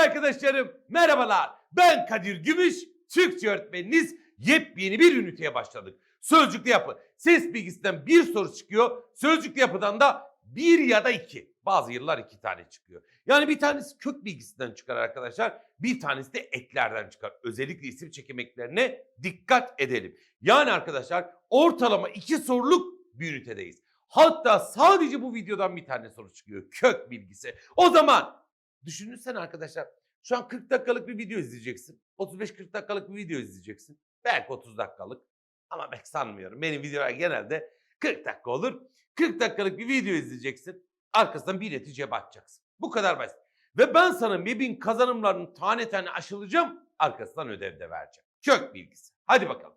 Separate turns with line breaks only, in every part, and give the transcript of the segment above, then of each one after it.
arkadaşlarım, merhabalar. Ben Kadir Gümüş, Türkçe öğretmeniniz. Yepyeni bir üniteye başladık. Sözcüklü yapı. Ses bilgisinden bir soru çıkıyor. Sözcüklü yapıdan da bir ya da iki. Bazı yıllar iki tane çıkıyor. Yani bir tanesi kök bilgisinden çıkar arkadaşlar. Bir tanesi de eklerden çıkar. Özellikle isim çekim eklerine dikkat edelim. Yani arkadaşlar ortalama iki soruluk bir ünitedeyiz. Hatta sadece bu videodan bir tane soru çıkıyor. Kök bilgisi. O zaman düşünürsen arkadaşlar şu an 40 dakikalık bir video izleyeceksin. 35-40 dakikalık bir video izleyeceksin. Belki 30 dakikalık ama ben sanmıyorum. Benim videolar genelde 40 dakika olur. 40 dakikalık bir video izleyeceksin. Arkasından bir netice bakacaksın. Bu kadar basit. Ve ben sana MEB'in kazanımlarını tane tane aşılayacağım. Arkasından ödev de vereceğim. Kök bilgisi. Hadi bakalım.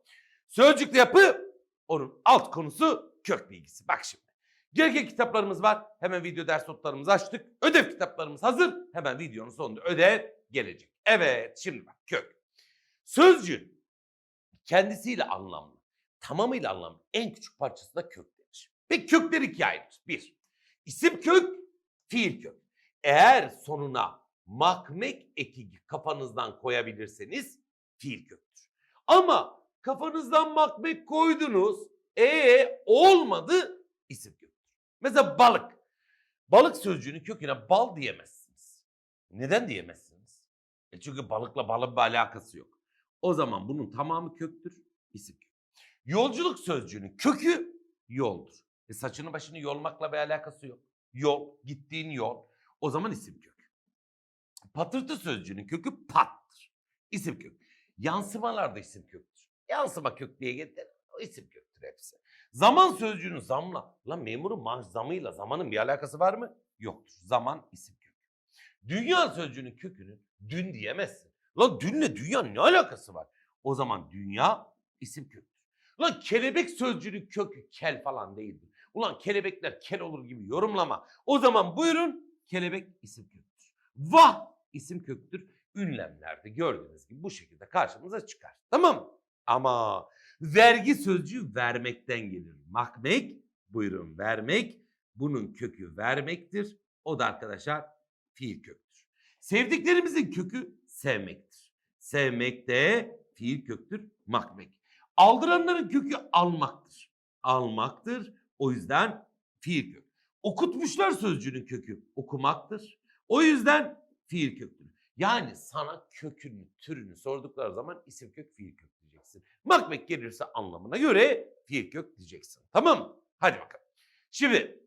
Sözcükle yapı onun alt konusu kök bilgisi. Bak şimdi. Gereken kitaplarımız var. Hemen video ders notlarımızı açtık. Ödev kitaplarımız hazır. Hemen videonun sonunda ödev gelecek. Evet şimdi bak kök. Sözcüğün kendisiyle anlamlı, tamamıyla anlamlı en küçük parçası da kök denir. Ve kökler ikiye ayrılır. Bir, isim kök, fiil kök. Eğer sonuna makmek eki kafanızdan koyabilirseniz fiil köktür. Ama kafanızdan makmek koydunuz, e olmadı isim köktür. Mesela balık. Balık sözcüğünün köküne bal diyemezsiniz. Neden diyemezsiniz? E çünkü balıkla balın bir alakası yok. O zaman bunun tamamı köktür, isim. Yolculuk sözcüğünün kökü yoldur. E saçını başını yolmakla bir alakası yok. Yol, gittiğin yol. O zaman isim kök. Patırtı sözcüğünün kökü pattır. İsim kök. Yansımalar da isim köktür. Yansıma kök diye gelir. O isim köktür hepsi. Zaman sözcüğünün zamla. Lan memurun maaş zamıyla zamanın bir alakası var mı? Yoktur. Zaman isim kök. Dünya sözcüğünün kökünü dün diyemezsin. Lan dünle dünya ne alakası var? O zaman dünya isim köktür. Lan kelebek sözcüğünün kökü kel falan değildir. Ulan kelebekler kel olur gibi yorumlama. O zaman buyurun kelebek isim köktür. Vah isim köktür. Ünlemlerde gördüğünüz gibi bu şekilde karşımıza çıkar. Tamam? Ama vergi sözcüğü vermekten gelir. Makmek buyurun vermek. Bunun kökü vermektir. O da arkadaşlar fiil köktür. Sevdiklerimizin kökü sevmektir. Sevmek de fiil köktür, makmek. Aldıranların kökü almaktır. Almaktır. O yüzden fiil kök. Okutmuşlar sözcüğünün kökü okumaktır. O yüzden fiil köktür. Yani sana kökünü, türünü sordukları zaman isim kök, fiil kök diyeceksin. Makmek gelirse anlamına göre fiil kök diyeceksin. Tamam mı? Hadi bakalım. Şimdi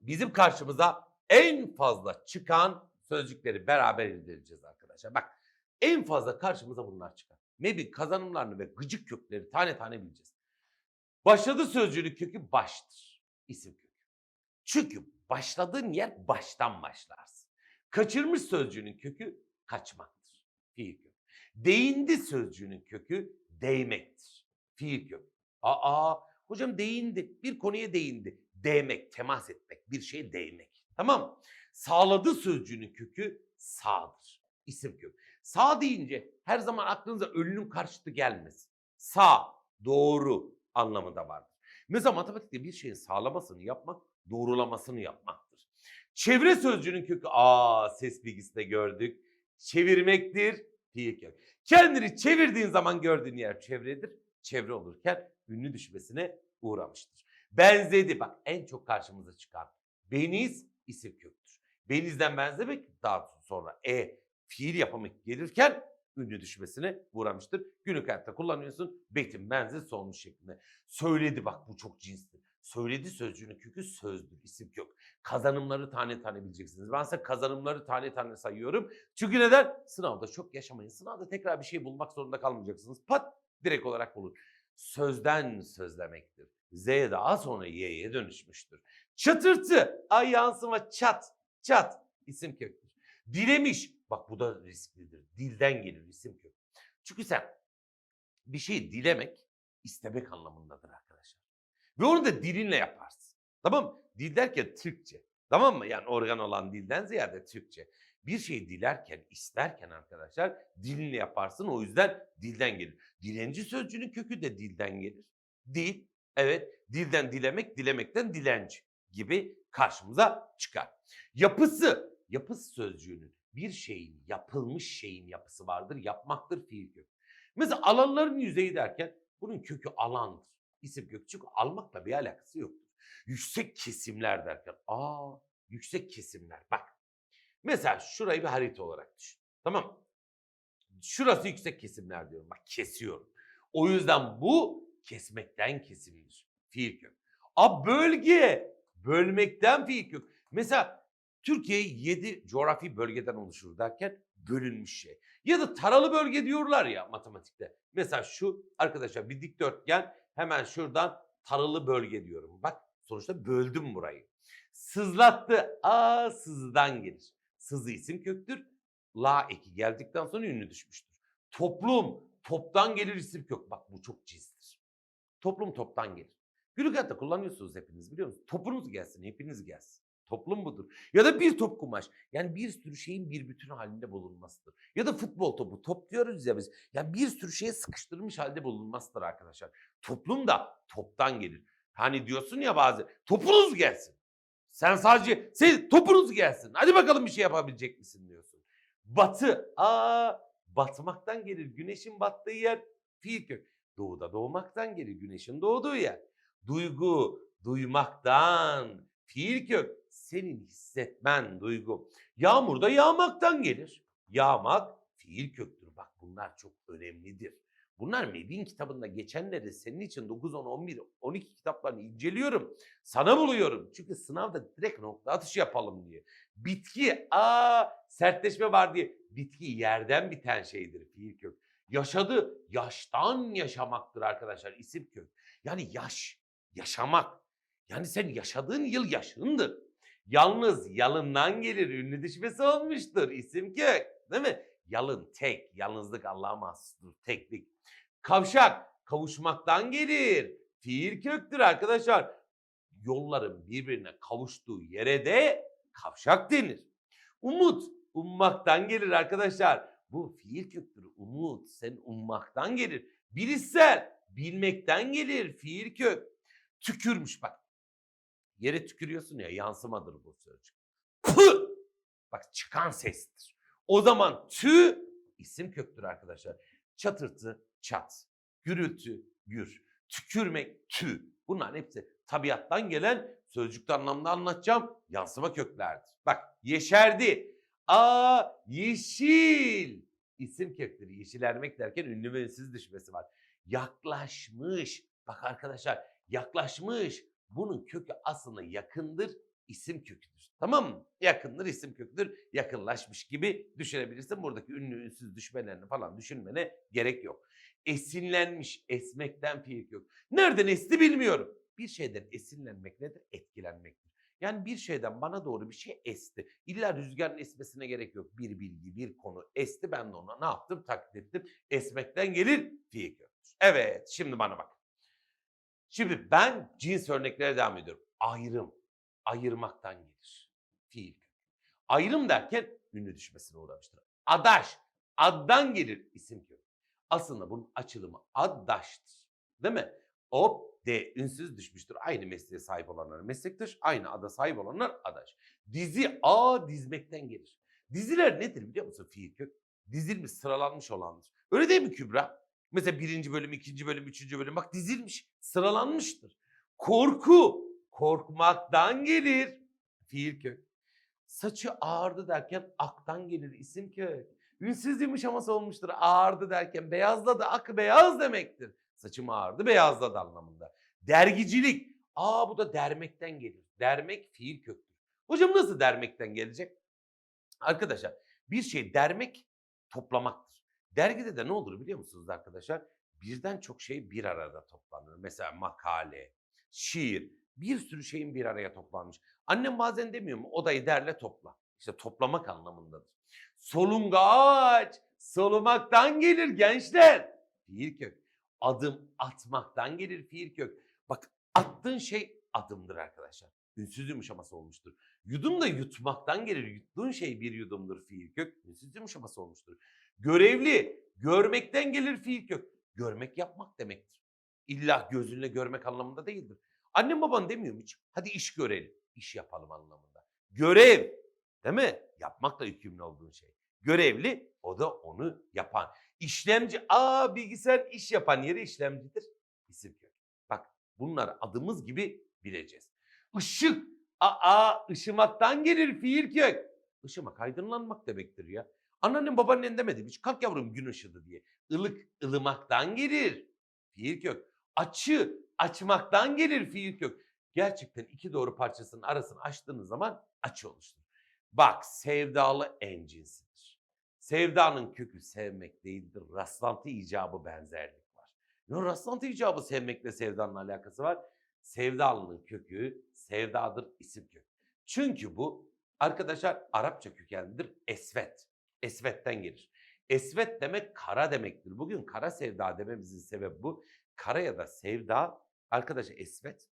bizim karşımıza en fazla çıkan sözcükleri beraber inceleyeceğiz arkadaşlar. Bak en fazla karşımıza bunlar çıkar. MEB'in kazanımlarını ve gıcık kökleri tane tane bileceğiz. Başladı sözcüğünün kökü baştır. İsim kökü. Çünkü başladığın yer baştan başlarsın. Kaçırmış sözcüğünün kökü kaçmaktır. Fiil kök. Değindi sözcüğünün kökü değmektir. Fiil kök. Aa hocam değindi. Bir konuya değindi. Değmek, temas etmek, bir şeye değmek. Tamam? Sağladı sözcüğünün kökü sağdır. İsim kök. Sağ deyince her zaman aklınıza ölünün karşıtı gelmesin. Sağ, doğru anlamı da vardır. Mesela matematikte bir şeyin sağlamasını yapmak, doğrulamasını yapmaktır. Çevre sözcüğünün kökü, aa ses bilgisinde gördük. Çevirmektir, fiil kök. Kendini çevirdiğin zaman gördüğün yer çevredir. Çevre olurken ünlü düşmesine uğramıştır. Benzedi bak en çok karşımıza çıkan. Beniz isim köktür. Benizden benzemek daha sonra e fiil yapımı gelirken ünlü düşmesine uğramıştır. Günlük hayatta kullanıyorsun. Betim benzer solmuş şeklinde. Söyledi bak bu çok cinsli. Söyledi sözcüğünün kökü sözdür, isim kök. Kazanımları tane tane bileceksiniz. Ben size kazanımları tane tane sayıyorum. Çünkü neden? Sınavda çok yaşamayın. Sınavda tekrar bir şey bulmak zorunda kalmayacaksınız. Pat direkt olarak bulun. Sözden sözlemektir. Z daha sonra Y'ye dönüşmüştür. Çatırtı, ay yansıma çat, çat isim köktür. Dilemiş, bak bu da risklidir. Dilden gelir isim kök. Çünkü sen bir şeyi dilemek, istemek anlamındadır. Ve onu da dilinle yaparsın. Tamam mı? Dil derken Türkçe. Tamam mı? Yani organ olan dilden ziyade Türkçe. Bir şeyi dilerken, isterken arkadaşlar dilinle yaparsın. O yüzden dilden gelir. Dilenci sözcüğünün kökü de dilden gelir. Dil, evet dilden dilemek, dilemekten dilenci gibi karşımıza çıkar. Yapısı, yapısı sözcüğünün bir şeyin, yapılmış şeyin yapısı vardır. Yapmaktır fiil kök. Mesela alanların yüzeyi derken bunun kökü alandır. İsim kök çünkü almakla bir alakası yoktur. Yüksek kesimler derken aa yüksek kesimler bak. Mesela şurayı bir harita olarak düşün. Tamam. Şurası yüksek kesimler diyorum. Bak kesiyorum. O yüzden bu kesmekten kesimdir. Fiil kök. A bölge bölmekten fiil kök. Mesela Türkiye 7 coğrafi bölgeden oluşur derken bölünmüş şey. Ya da taralı bölge diyorlar ya matematikte. Mesela şu arkadaşlar bir dikdörtgen hemen şuradan taralı bölge diyorum. Bak sonuçta böldüm burayı. Sızlattı. A sızıdan gelir. Sızı isim köktür. La eki geldikten sonra ünlü düşmüştür. Toplum toptan gelir isim kök. Bak bu çok cinstir. Toplum toptan gelir. Günlük hayatta kullanıyorsunuz hepiniz biliyor musunuz? Topunuz gelsin, hepiniz gelsin. Toplum budur. Ya da bir top kumaş. Yani bir sürü şeyin bir bütün halinde bulunmasıdır. Ya da futbol topu. Top diyoruz ya biz. Yani bir sürü şeye sıkıştırılmış halde bulunmasıdır arkadaşlar. Toplum da toptan gelir. Hani diyorsun ya bazı topunuz gelsin. Sen sadece sen topunuz gelsin. Hadi bakalım bir şey yapabilecek misin diyorsun. Batı. Aa batmaktan gelir. Güneşin battığı yer fiil kök. Doğuda doğmaktan gelir. Güneşin doğduğu yer. Duygu duymaktan fiil kök senin hissetmen duygu. Yağmur da yağmaktan gelir. Yağmak fiil köktür. Bak bunlar çok önemlidir. Bunlar Mebin kitabında geçenleri senin için 9, 10, 11, 12 kitaplarını inceliyorum. Sana buluyorum. Çünkü sınavda direkt nokta atışı yapalım diye. Bitki, aa sertleşme var diye. Bitki yerden biten şeydir fiil kök. Yaşadı, yaştan yaşamaktır arkadaşlar isim kök. Yani yaş, yaşamak. Yani sen yaşadığın yıl yaşındır. Yalnız yalından gelir ünlü düşmesi olmuştur isim kök. Değil mi? Yalın tek, yalnızlık Allah'a mahsustur, teklik. Kavşak, kavuşmaktan gelir. Fiil köktür arkadaşlar. Yolların birbirine kavuştuğu yere de kavşak denir. Umut, ummaktan gelir arkadaşlar. Bu fiil köktür. Umut, sen ummaktan gelir. Bilişsel, bilmekten gelir. Fiil kök. Tükürmüş bak. Yere tükürüyorsun ya yansımadır bu sözcük. Pı! Bak çıkan sestir. O zaman tü isim köktür arkadaşlar. Çatırtı çat, gürültü gür, tükürmek tü. Bunların hepsi tabiattan gelen sözcükte anlamda anlatacağım yansıma köklerdir. Bak yeşerdi. A yeşil. İsim kökleri yeşilermek derken ünlü ve ünsüz düşmesi var. Yaklaşmış. Bak arkadaşlar yaklaşmış. Bunun kökü aslında yakındır isim köküdür. Tamam mı? Yakındır isim köküdür. Yakınlaşmış gibi düşünebilirsin. Buradaki ünlü ünsüz düşmelerini falan düşünmene gerek yok. Esinlenmiş, esmekten fiil kök. Nereden esti bilmiyorum. Bir şeyden esinlenmek nedir? Etkilenmektir. Yani bir şeyden bana doğru bir şey esti. İlla rüzgarın esmesine gerek yok. Bir bilgi, bir konu esti. Ben de ona ne yaptım? Taklit ettim. Esmekten gelir fiil köktür. Evet, şimdi bana bak. Şimdi ben cins örneklere devam ediyorum. Ayrım, ayırmaktan gelir. Fiil. Ayrım derken ünlü düşmesine uğramıştır. Adaş, addan gelir isim kök. Aslında bunun açılımı addaştır. Değil mi? Hop de ünsüz düşmüştür. Aynı mesleğe sahip olanlar meslektaş, aynı ada sahip olanlar adaş. Dizi a dizmekten gelir. Diziler nedir biliyor musun fiil kök? Dizilmiş, sıralanmış olandır. Öyle değil mi Kübra? Mesela birinci bölüm, ikinci bölüm, üçüncü bölüm bak dizilmiş, sıralanmıştır. Korku, korkmaktan gelir. Fiil kök. Saçı ağardı derken aktan gelir isim kök. Ünsüz yumuşaması olmuştur. Ağardı derken beyazladı, ak beyaz demektir. Saçım ağardı, beyazladı anlamında. Dergicilik. Aa bu da dermekten gelir. Dermek fiil köktür. Hocam nasıl dermekten gelecek? Arkadaşlar bir şey dermek toplamaktır. Dergide de ne olur biliyor musunuz arkadaşlar? Birden çok şey bir arada toplanır. Mesela makale, şiir, bir sürü şeyin bir araya toplanmış. Annem bazen demiyor mu odayı derle topla. İşte toplamak anlamındadır. Solungaç, solumaktan gelir gençler. Fiil kök. Adım atmaktan gelir fiil kök. Bak attığın şey adımdır arkadaşlar. Ünsüz yumuşaması olmuştur. Yudum da yutmaktan gelir. Yuttuğun şey bir yudumdur fiil kök. Ünsüz yumuşaması olmuştur. Görevli, görmekten gelir fiil kök. Görmek yapmak demektir. İlla gözünle görmek anlamında değildir. Annem baban demiyor mu hiç? Hadi iş görelim. İş yapalım anlamında. Görev. Değil mi? Yapmakla yükümlü olduğun şey. görevli o da onu yapan. İşlemci aa bilgisayar iş yapan yeri işlemcidir. İsim kök. Bak bunlar adımız gibi bileceğiz. Işık aa ışımaktan gelir fiil kök. Işımak aydınlanmak demektir ya. Anneannem babaannen demedi hiç kalk yavrum gün ışıdı diye. Ilık ılımaktan gelir. Fiil kök. Açı açmaktan gelir fiil kök. Gerçekten iki doğru parçasının arasını açtığınız zaman açı oluşturur. Bak sevdalı en cinsidir. Sevdanın kökü sevmek değildir. Rastlantı icabı benzerlik var. Ne rastlantı icabı sevmekle sevdanın alakası var? Sevdalının kökü sevdadır isim kök. Çünkü bu arkadaşlar Arapça kökenlidir. Esvet. Esvetten gelir. Esvet demek kara demektir. Bugün kara sevda dememizin sebebi bu. Kara ya da sevda arkadaşlar esvet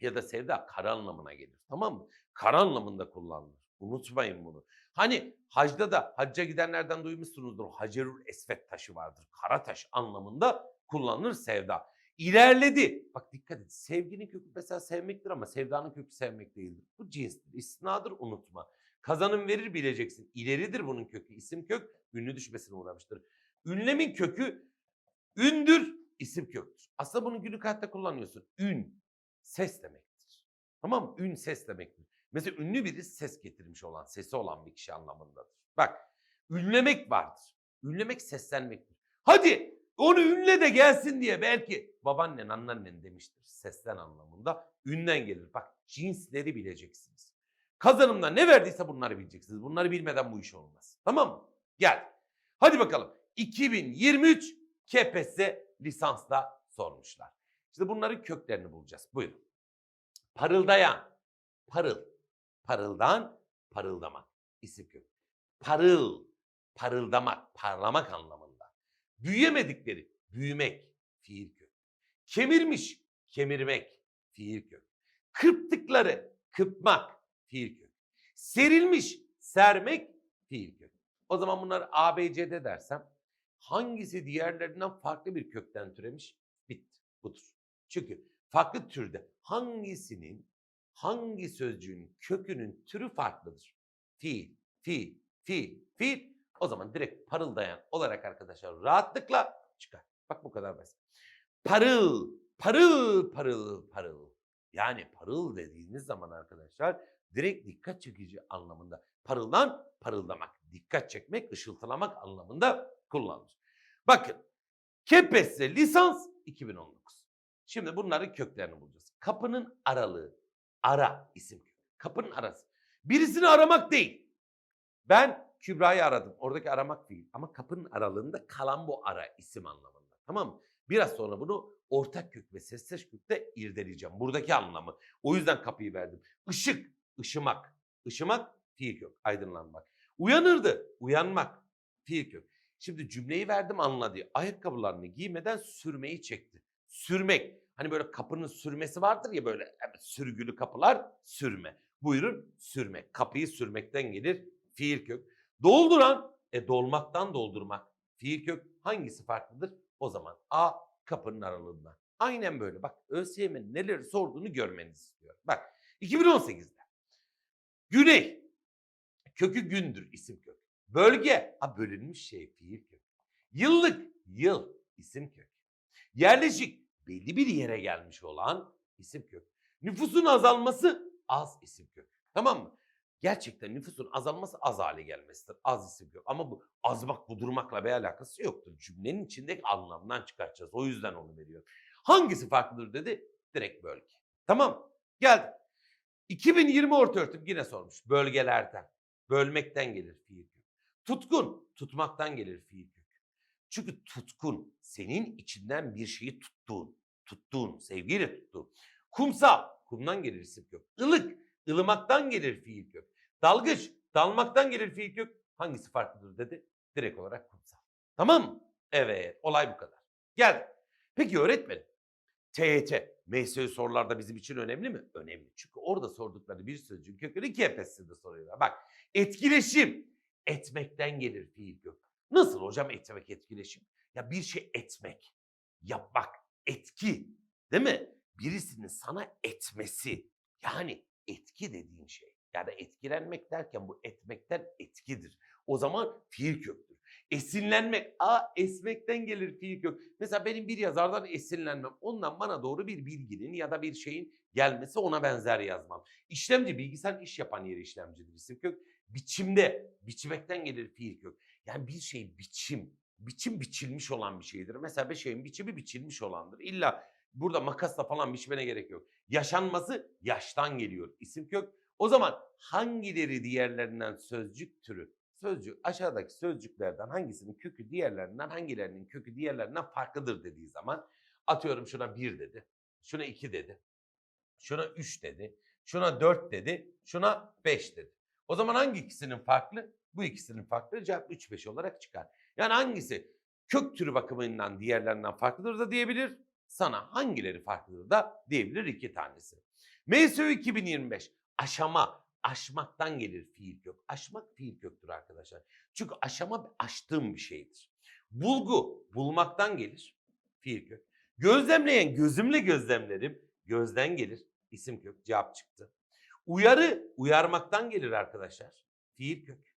ya da sevda kara anlamına gelir. Tamam mı? Kara anlamında kullanılır. Unutmayın bunu. Hani hacda da hacca gidenlerden duymuşsunuzdur. Hacerül esvet taşı vardır. Kara taş anlamında kullanılır sevda. İlerledi. Bak dikkat et. Sevginin kökü mesela sevmektir ama sevdanın kökü sevmek değildir. Bu cinstir. İstisnadır unutma. Kazanım verir bileceksin. İleridir bunun kökü. İsim kök ünlü düşmesine uğramıştır. Ünlemin kökü ündür, isim köktür. Aslında bunu günlük hayatta kullanıyorsun. Ün, ses demektir. Tamam mı? Ün ses demektir. Mesela ünlü biri ses getirmiş olan, sesi olan bir kişi anlamındadır. Bak, ünlemek vardır. Ünlemek seslenmektir. Hadi onu ünle de gelsin diye belki babaannen, anneannen demiştir. Sesten anlamında ünden gelir. Bak cinsleri bileceksiniz. Kazanımda ne verdiyse bunları bileceksiniz. Bunları bilmeden bu iş olmaz. Tamam mı? Gel. Hadi bakalım. 2023 KPSS lisansla sormuşlar. İşte bunların köklerini bulacağız. Buyurun. Parıldayan, parıl, parıldan, parıldamak. İsim kök. Parıl, parıldamak, parlamak anlamında. Büyüyemedikleri, büyümek, fiil kök. Kemirmiş, kemirmek, fiil kök. Kırptıkları, kıpmak, fiil kök. Serilmiş, sermek, fiil kök. O zaman bunlar A, B, C'de dersem hangisi diğerlerinden farklı bir kökten türemiş? Bitti. Budur. Çünkü farklı türde hangisinin hangi sözcüğün kökünün türü farklıdır? Fiil, fiil, fiil, fiil. O zaman direkt parıldayan olarak arkadaşlar rahatlıkla çıkar. Bak bu kadar basit. Parıl, parıl, parıl, parıl. Yani parıl dediğiniz zaman arkadaşlar direkt dikkat çekici anlamında. Parıldan parıldamak, dikkat çekmek, ışıltılamak anlamında kullanılır. Bakın KPSS lisans 2019. Şimdi bunların köklerini bulacağız. Kapının aralığı, ara isim. Kapının arası. Birisini aramak değil. Ben Kübra'yı aradım. Oradaki aramak değil. Ama kapının aralığında kalan bu ara isim anlamında. Tamam mı? Biraz sonra bunu ortak kök ve sesleş kökte irdeleyeceğim. Buradaki anlamı. O yüzden kapıyı verdim. Işık, ışımak. Işımak, fiil kök, aydınlanmak. Uyanırdı, uyanmak, fiil kök. Şimdi cümleyi verdim anladı. Ayakkabılarını giymeden sürmeyi çekti. Sürmek. Hani böyle kapının sürmesi vardır ya böyle sürgülü kapılar sürme. Buyurun sürmek. Kapıyı sürmekten gelir fiil kök. Dolduran e dolmaktan doldurmak. Fiil kök hangisi farklıdır? O zaman A kapının aralığından. Aynen böyle. Bak ÖSYM'nin neleri sorduğunu görmenizi istiyorum. Bak 2018'de Güney kökü gündür isim kök. Bölge a bölünmüş şey fiil kök. Yıllık yıl isim kök. Yerleşik belli bir yere gelmiş olan isim kök. Nüfusun azalması az isim kök. Tamam mı? Gerçekten nüfusun azalması az hale gelmesidir. Az isim kök. Ama bu azmak budurmakla bir alakası yoktur. Cümlenin içindeki anlamdan çıkartacağız. O yüzden onu veriyorum. Hangisi farklıdır dedi? Direkt bölge. Tamam. Geldi. 2020 orta öğretim yine sormuş. Bölgelerden. Bölmekten gelir fiil kök. Tutkun. Tutmaktan gelir fiil kök. Çünkü tutkun senin içinden bir şeyi tuttuğun. Tuttuğun. Sevgiyle tuttuğun. Kumsal. Kumdan gelir isim kök. Ilık. ılımaktan gelir fiil kök. Dalgıç. Dalmaktan gelir fiil kök. Hangisi farklıdır dedi. Direkt olarak kumsal. Tamam mı? Evet. Olay bu kadar. Gel. Peki öğretmenim. TYT, MSÖ sorularda bizim için önemli mi? Önemli. Çünkü orada sordukları bir sözcüğün kökünü KPSS'de soruyorlar. Bak etkileşim etmekten gelir fiil kök. Nasıl hocam etmek etkileşim? Ya bir şey etmek, yapmak, etki değil mi? Birisinin sana etmesi yani etki dediğin şey. Ya da etkilenmek derken bu etmekten etkidir. O zaman fiil köktür. Esinlenmek, a esmekten gelir fiil kök. Mesela benim bir yazardan esinlenmem, ondan bana doğru bir bilginin ya da bir şeyin gelmesi ona benzer yazmam. İşlemci bilgisayar iş yapan yeri işlemcidir isim kök. Biçimde, biçmekten gelir fiil kök. Yani bir şey biçim, biçim biçilmiş olan bir şeydir. Mesela bir şeyin biçimi biçilmiş olandır. İlla burada makasla falan biçmene gerek yok. Yaşanması yaştan geliyor isim kök. O zaman hangileri diğerlerinden sözcük türü? Sözcük aşağıdaki sözcüklerden hangisinin kökü diğerlerinden hangilerinin kökü diğerlerinden farklıdır dediği zaman atıyorum şuna bir dedi, şuna iki dedi, şuna üç dedi, şuna dört dedi, şuna beş dedi. O zaman hangi ikisinin farklı? Bu ikisinin farklı cevap 3 5 olarak çıkar. Yani hangisi kök türü bakımından diğerlerinden farklıdır da diyebilir. Sana hangileri farklıdır da diyebilir iki tanesi. MSU 2025 aşama, aşmaktan gelir fiil kök. Aşmak fiil köktür arkadaşlar. Çünkü aşama aştığım bir şeydir. Bulgu, bulmaktan gelir fiil kök. Gözlemleyen gözümle gözlemlerim gözden gelir. isim kök cevap çıktı. Uyarı uyarmaktan gelir arkadaşlar. Fiil kök.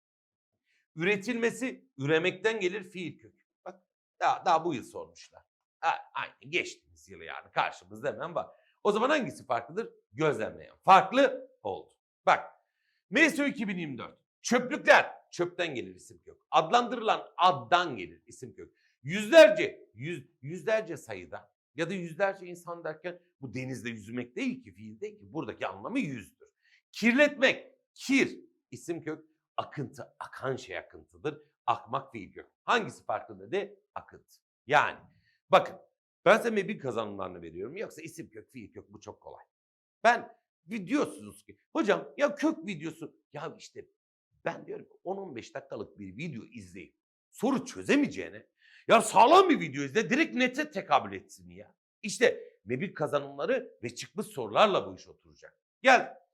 Üretilmesi üremekten gelir fiil kök. Bak daha, daha bu yıl sormuşlar. Ha, aynı geçtiğimiz yıl yani karşımızda hemen var. O zaman hangisi farklıdır? Gözlemleyen. Farklı oldu. Bak MSU 2024. Çöplükler çöpten gelir isim kök. Adlandırılan addan gelir isim kök. Yüzlerce, yüz, yüzlerce sayıda ya da yüzlerce insan derken bu denizde yüzmek değil ki fiil değil ki. Buradaki anlamı yüzdür. Kirletmek, kir isim kök. Akıntı, akan şey akıntıdır. Akmak fiil kök. Hangisi farklı dedi? Akıntı. Yani bakın ben size mebin kazanımlarını veriyorum. Yoksa isim kök, fiil kök bu çok kolay. Ben diyorsunuz ki hocam ya kök videosu ya işte ben diyorum ki 10-15 dakikalık bir video izleyip soru çözemeyeceğine ya sağlam bir video izle direkt nete tekabül etsin ya. İşte mebin kazanımları ve çıkmış sorularla bu iş oturacak. Gel.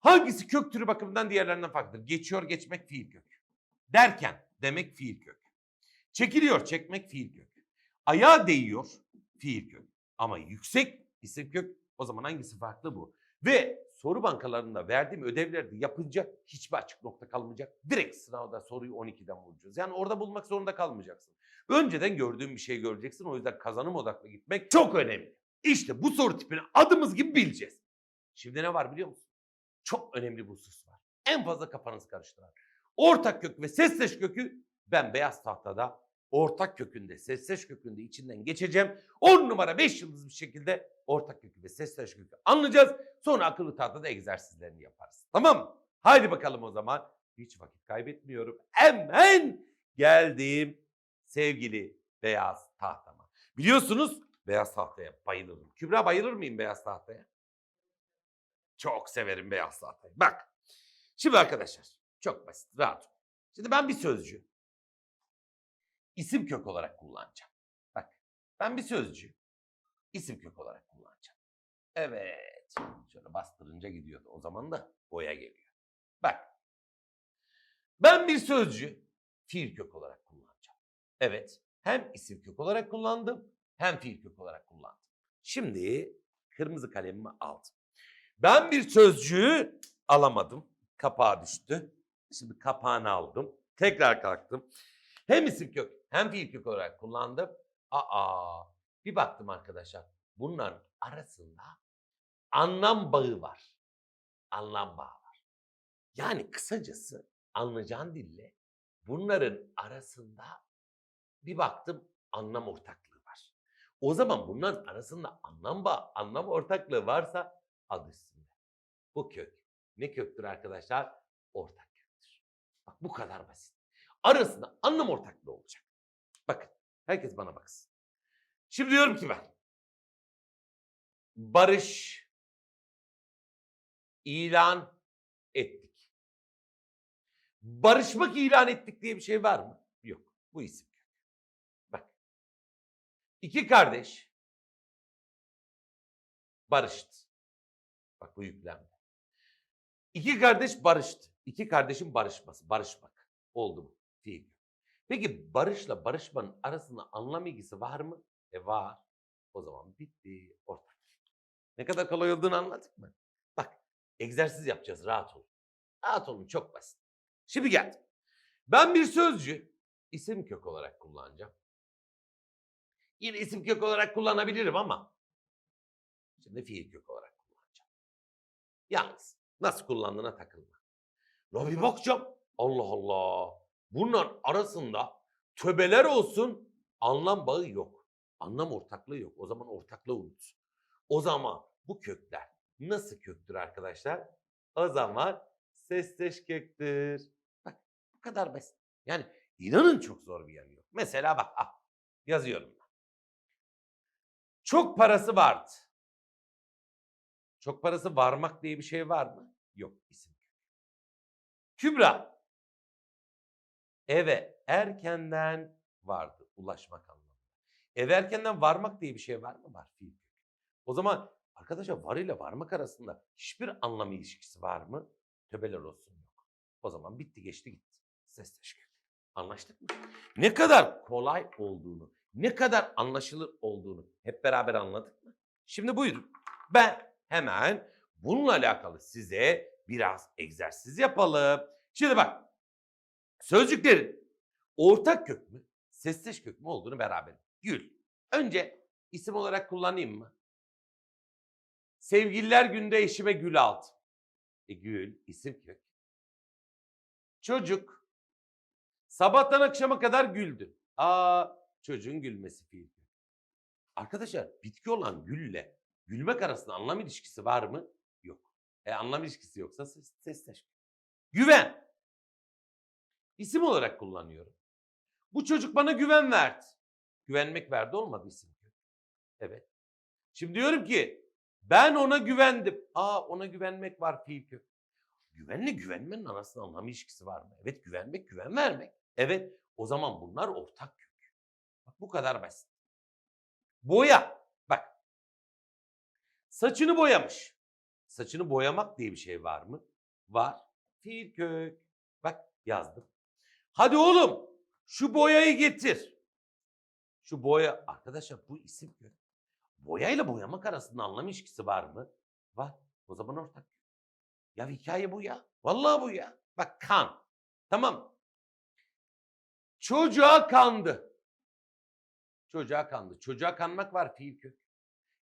Hangisi kök türü bakımından diğerlerinden farklıdır? Geçiyor geçmek fiil kök. Derken demek fiil kök. Çekiliyor çekmek fiil kök. Ayağa değiyor fiil kök. Ama yüksek isim kök o zaman hangisi farklı bu? Ve soru bankalarında verdiğim ödevlerde yapınca hiçbir açık nokta kalmayacak. Direkt sınavda soruyu 12'den vuracağız. Yani orada bulmak zorunda kalmayacaksın. Önceden gördüğün bir şey göreceksin. O yüzden kazanım odaklı gitmek çok önemli. İşte bu soru tipini adımız gibi bileceğiz. Şimdi ne var biliyor musun? Çok önemli bir husus var. En fazla kafanızı karıştıran. Ortak kök ve sesleş kökü ben beyaz tahtada ortak kökünde, sesleş kökünde içinden geçeceğim. 10 numara 5 yıldız bir şekilde ortak kökü ve sesleş kökü anlayacağız. Sonra akıllı tahtada egzersizlerini yaparız. Tamam mı? Haydi bakalım o zaman. Hiç vakit kaybetmiyorum. Hemen geldim sevgili beyaz tahtama. Biliyorsunuz beyaz tahtaya bayılırım. Kübra bayılır mıyım beyaz tahtaya? Çok severim beyaz tahtayı. Bak. Şimdi arkadaşlar çok basit rahat. Şimdi ben bir sözcüğü isim kök olarak kullanacağım. Bak ben bir sözcüğü isim kök olarak kullanacağım. Evet. Şöyle bastırınca gidiyordu. O zaman da boya geliyor. Bak. Ben bir sözcüğü fiil kök olarak kullanacağım. Evet. Hem isim kök olarak kullandım hem fiil kök olarak kullandım. Şimdi kırmızı kalemimi aldım. Ben bir sözcüğü alamadım. Kapağı düştü. Şimdi kapağını aldım. Tekrar kalktım. Hem isim kök hem fiil kök olarak kullandım. Aa bir baktım arkadaşlar. Bunların arasında anlam bağı var. Anlam bağı var. Yani kısacası anlayacağın dille bunların arasında bir baktım anlam ortaklığı var. O zaman bunların arasında anlam bağı, anlam ortaklığı varsa adı üstünde. Bu kök. Ne köktür arkadaşlar? Ortak köktür. Bak bu kadar basit. Arasında anlam ortaklığı olacak. Bakın herkes bana baksın. Şimdi diyorum ki ben barış ilan ettik. Barışmak ilan ettik diye bir şey var mı? Yok. Bu isim. Bak. İki kardeş barıştı. Bak bu yüklemde. İki kardeş barıştı. İki kardeşin barışması, barışmak oldu mu? Fiil. Peki barışla barışmanın arasında anlam ilgisi var mı? E var. O zaman bitti. Ortak. Ne kadar kolay olduğunu anladık mı? Bak egzersiz yapacağız rahat olun. Rahat olun çok basit. Şimdi geldim. Ben bir sözcü isim kök olarak kullanacağım. Yine isim kök olarak kullanabilirim ama şimdi fiil kök olarak kullanacağım. Yalnız nasıl kullandığına takılma. La bir bakacağım. Allah Allah. Bunların arasında töbeler olsun anlam bağı yok. Anlam ortaklığı yok. O zaman ortaklığı unut. O zaman bu kökler nasıl köktür arkadaşlar? O zaman sesleş köktür. Bak bu kadar basit. Yani inanın çok zor bir yanı yok. Mesela bak ah, yazıyorum. Çok parası vardı. Çok parası varmak diye bir şey var mı? Yok isim. Kübra. Eve erkenden vardı ulaşmak anlamında. Eve erkenden varmak diye bir şey var mı? Var. O zaman arkadaşlar var ile varmak arasında hiçbir anlam ilişkisi var mı? Töbeler olsun yok. O zaman bitti geçti gitti. Ses teşkil. Anlaştık mı? Ne kadar kolay olduğunu, ne kadar anlaşılır olduğunu hep beraber anladık mı? Şimdi buyurun. Ben hemen bununla alakalı size biraz egzersiz yapalım. Şimdi bak. Sözcüklerin ortak kök mü, sesleş kök mü olduğunu beraber. Gül. Önce isim olarak kullanayım mı? Sevgililer günde eşime gül aldım. E gül isim kök. Çocuk sabahtan akşama kadar güldü. Aa çocuğun gülmesi fiil. Arkadaşlar bitki olan gülle gülmek arasında anlam ilişkisi var mı? Yok. E anlam ilişkisi yoksa ses, sesleş. Güven. İsim olarak kullanıyorum. Bu çocuk bana güven verdi. Güvenmek verdi olmadı isim. Evet. Şimdi diyorum ki ben ona güvendim. Aa ona güvenmek var fiil kök. Güvenle güvenmenin arasında anlam ilişkisi var mı? Evet güvenmek, güven vermek. Evet o zaman bunlar ortak kök. Bak bu kadar basit. Boya. Bak. Saçını boyamış. Saçını boyamak diye bir şey var mı? Var. Fiil kök. Bak yazdım. Hadi oğlum şu boyayı getir. Şu boya arkadaşlar bu isim. Boyayla boyamak arasında anlam ilişkisi var mı? Var. O zaman ortak. Ya hikaye bu ya. Vallahi bu ya. Bak kan. Tamam. Çocuğa kandı. Çocuğa kandı. Çocuğa kanmak var fiil kök.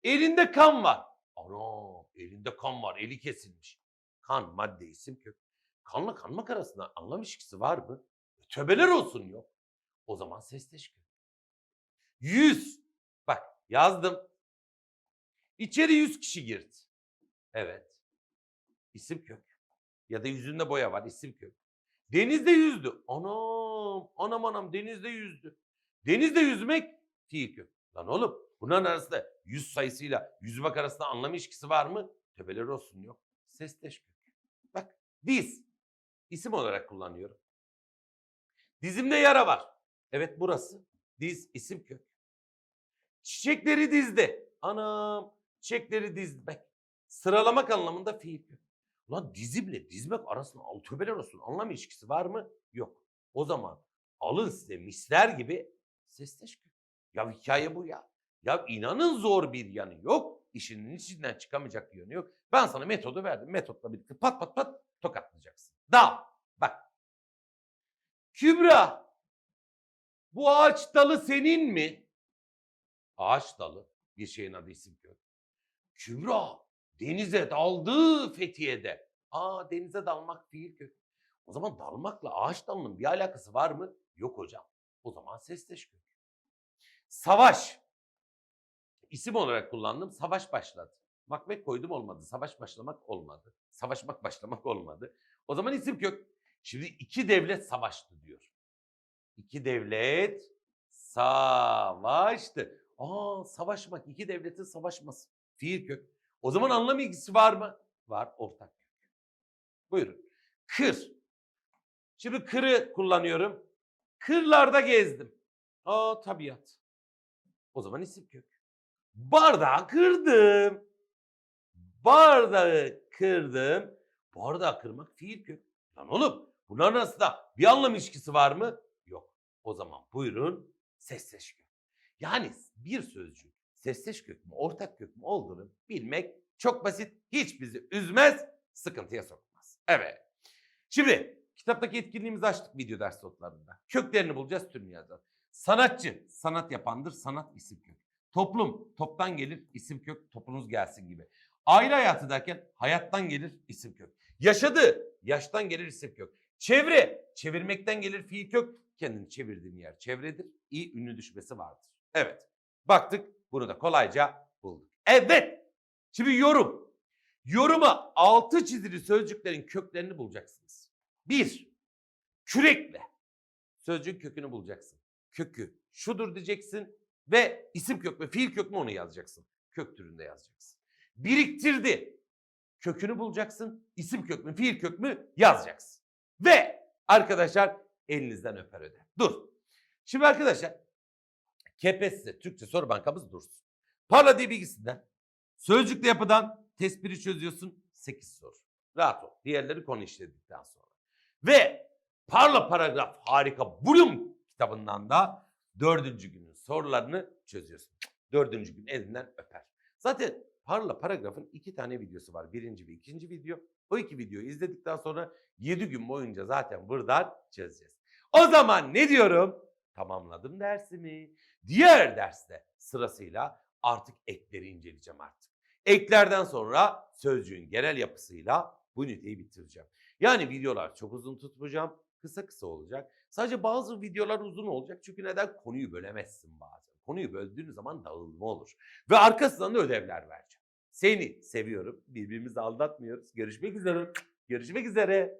Elinde kan var. Ana elinde kan var. Eli kesilmiş. Kan madde isim kök. Kanla kanmak arasında anlam ilişkisi var mı? Töbeler olsun yok. O zaman sesleş kök. Yüz. Bak yazdım. İçeri yüz kişi girdi. Evet. İsim kök. Ya da yüzünde boya var isim kök. Denizde yüzdü. Anam, anam anam denizde yüzdü. Denizde yüzmek fiil kök. Lan oğlum bunların arasında yüz sayısıyla yüzmek arasında anlam ilişkisi var mı? Töbeler olsun yok. Sesleş kök. Bak diz. İsim olarak kullanıyorum. Dizimde yara var. Evet burası. Diz isim kök. Çiçekleri dizdi. Anam çiçekleri dizmek. Sıralamak anlamında fiil kök. Ulan dizimle dizmek arasında al töbeler olsun anlam ilişkisi var mı? Yok. O zaman alın size misler gibi sesleş kök. Ya hikaye bu ya. Ya inanın zor bir yanı yok. İşinin içinden çıkamayacak bir yanı yok. Ben sana metodu verdim. Metotla birlikte pat pat pat tokatlayacaksın. Dal. Bak. Kübra. Bu ağaç dalı senin mi? Ağaç dalı. Bir şeyin adı isim kök. Kübra. Denize daldı Fethiye'de. Aa denize dalmak fiil kök. O zaman dalmakla ağaç dalının bir alakası var mı? Yok hocam. O zaman sesleş kök. Savaş. İsim olarak kullandım. Savaş başladı. Makbet koydum olmadı. Savaş başlamak olmadı. Savaşmak başlamak olmadı. O zaman isim kök. Şimdi iki devlet savaştı diyor. İki devlet savaştı. Aa savaşmak iki devletin savaşması. Fiil kök. O zaman anlam ilgisi var mı? Var ortak. Buyurun. Kır. Şimdi kırı kullanıyorum. Kırlarda gezdim. Aa tabiat. O zaman isim kök. Bardağı kırdım. Bardağı kırdım. Bardağı kırmak fiil kök. Lan oğlum bunların arasında bir anlam ilişkisi var mı? Yok. O zaman buyurun sesleş kök. Yani bir sözcük sesleş kök mü ortak kök mü olduğunu bilmek çok basit. Hiç bizi üzmez, sıkıntıya sokmaz. Evet. Şimdi kitaptaki etkinliğimizi açtık video ders notlarında. Köklerini bulacağız, türünü yazacağız. Sanatçı, sanat yapandır, sanat isim kök. Toplum, toptan gelir, isim kök, topunuz gelsin gibi. Aile hayatı derken hayattan gelir, isim kök. Yaşadı, yaştan gelir, isim kök. Çevre, çevirmekten gelir, fiil kök. Kendini çevirdiğin yer çevredir. İyi ünlü düşmesi vardır. Evet, baktık, bunu da kolayca bulduk. Evet, şimdi yorum. Yoruma altı çizili sözcüklerin köklerini bulacaksınız. Bir, kürekle. Sözcüğün kökünü bulacaksın. Kökü şudur diyeceksin ve isim kök mü fiil kök mü onu yazacaksın. Kök türünde yazacaksın. Biriktirdi. Kökünü bulacaksın. İsim kök mü fiil kök mü yazacaksın. Ve arkadaşlar elinizden öper öder. Dur. Şimdi arkadaşlar KPSS Türkçe Soru Bankamız dursun. Parla diye bilgisinden sözcükle yapıdan test 1'i çözüyorsun 8 soru. Rahat ol. Diğerleri konu işledikten sonra. Ve Parla Paragraf Harika Bulum kitabından da dördüncü günün sorularını çözüyorsun. Dördüncü gün elinden öper. Zaten Parla Paragraf'ın iki tane videosu var. Birinci ve ikinci video. O iki videoyu izledikten sonra yedi gün boyunca zaten buradan çözeceğiz. O zaman ne diyorum? Tamamladım dersimi. Diğer derste sırasıyla artık ekleri inceleyeceğim artık. Eklerden sonra sözcüğün genel yapısıyla bu üniteyi bitireceğim. Yani videolar çok uzun tutmayacağım. Kısa kısa olacak. Sadece bazı videolar uzun olacak. Çünkü neden? Konuyu bölemezsin bazen. Konuyu böldüğün zaman dağılma olur. Ve arkasından da ödevler vereceğim. Seni seviyorum. Birbirimizi aldatmıyoruz. Görüşmek üzere. Görüşmek üzere.